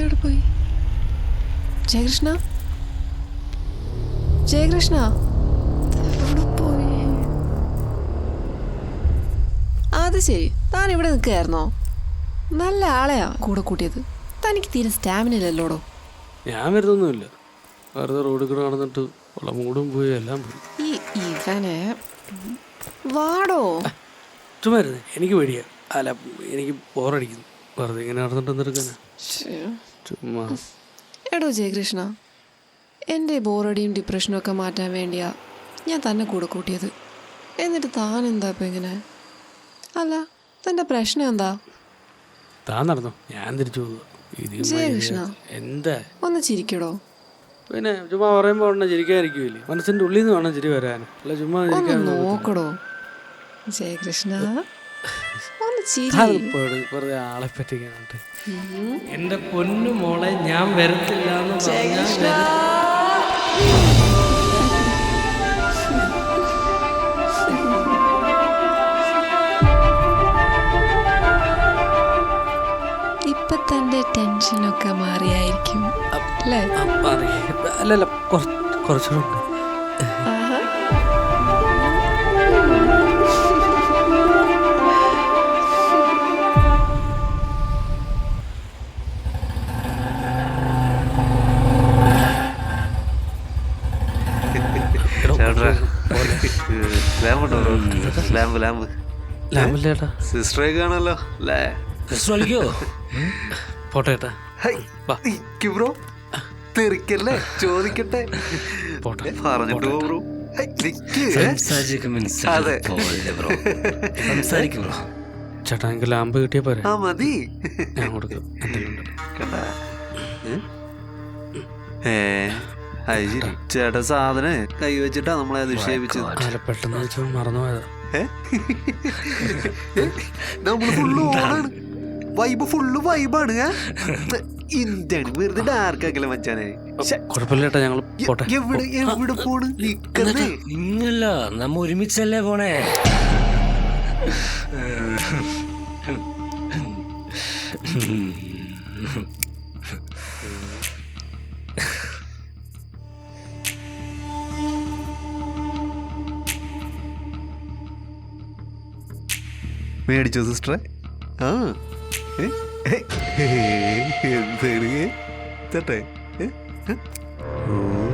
എവിടെ പോയി? ജയകൃഷ്ണ? ജയകൃഷ്ണ? പോയി? അത് ശരി. താൻ ഇവിടെ നിൽക്കുകയായിരുന്നോ? നല്ല ആളെയാ കൂടെ കൂട്ടിയത്. തനിക്ക് തീരെ സ്റ്റാമിന ഇല്ലല്ലോടോ? ഞാൻ വരുന്നൊന്നുമില്ല. വെറുതെ റോഡിൽ കൂടെ നടന്നിട്ട് മൂടും പോയി എല്ലാം പോയി. ഈ ഇവനെ വാടോ? ചുമ്മാ ഇരുന്നേ. എനിക്ക് പേടിയാ. അല്ല എനിക്ക് ബോറടിക്കുന്നു വെറുതെ ഇങ്ങനെ നടന്നിട്ടെന്തെടുക്കാനാ. ചുമ്മാ. എടോ ജയകൃഷ്ണ എന്റെ ബോറടിയും ഡിപ്രഷനും ഒക്കെ മാറ്റാൻ വേണ്ടിയാ ഞാൻ തന്നെ കൂടെ കൂട്ടിയത്. എന്നിട്ട് താൻ എന്താ ഇപ്പം ഇങ്ങനെ? അല്ല തന്റെ പ്രശ്നം എന്താ? താൻ നടന്നോ? ഞാൻ തിരിച്ചു ജയകൃഷ്ണ. എന്താ? ഒന്ന് ചിരിക്കടോ. പിന്നെ ചുമ്മാ പറയുമ്പോൾ ഉടനെ ചിരിക്കാതിരിക്കുമല്ലേ മനസ്സിന്റെ ഉള്ളിൽ നിന്ന് വേണം ചിരി വരാൻ. അല്ല ചുമ്മാ ഒന്ന് ചിരിക്കാൻ നോക്കടോ. ജയകൃഷ്ണ വെറുതെ ആളെ പറ്റിക്കാനായിട്ട് എന്റെ പൊന്നു മോളെ ഞാൻ വരത്തില്ല എന്ന് ഇപ്പൊ തന്റെ ടെൻഷനൊക്കെ മാറിയായിരിക്കും അല്ലേ? അല്ലല്ല കുറച്ച് ഉണ്ട്. Lamp lamp. ലാഭമില്ല ചേട്ടാ സിസ്റ്ററെ കാണാലോ? അല്ലേ വിളിക്കോ? പോട്ടെ ചേട്ടാ ബ്രോ. തെറിക്കല്ലേ? ചോദിക്കട്ടെ? പോട്ടെ. പറഞ്ഞിട്ട് പോ ബ്രോ. ചേട്ടാ എനിക്ക് ലാമ്പ് കിട്ടിയ പോരെ. ആ മതി. ഞാൻ കൊടുക്കും. ഏ? അത് ശരി സാധനം കൈ വെച്ചിട്ടാ നമ്മളെ നിക്ഷേപിച്ചത് അല്ല പെട്ടെന്ന് വെച്ചാൽ മറന്നുപോയതാ. ഏ? ഏ? നമ്മൾ ഫുള്ള് ഓണാണ് വൈബ് ഫുള്ള് വൈബാണ് ഇന്ത്യാണ് വെറുതെ ഡാർക്ക് ആക്കല മച്ചാനെ. കുഴപ്പമില്ല ഞങ്ങൾ പോട്ടെ. എവിടെ എവിടെ പോണ്? നിക്കുന്നേ നിങ്ങല്ല നമ്മ ഒരുമിച്ചല്ലേ പോണേ. മേടിച്ചോ സിസ്റ്ററെ ആ? എന്താണ് തട്ടെ? ഓ.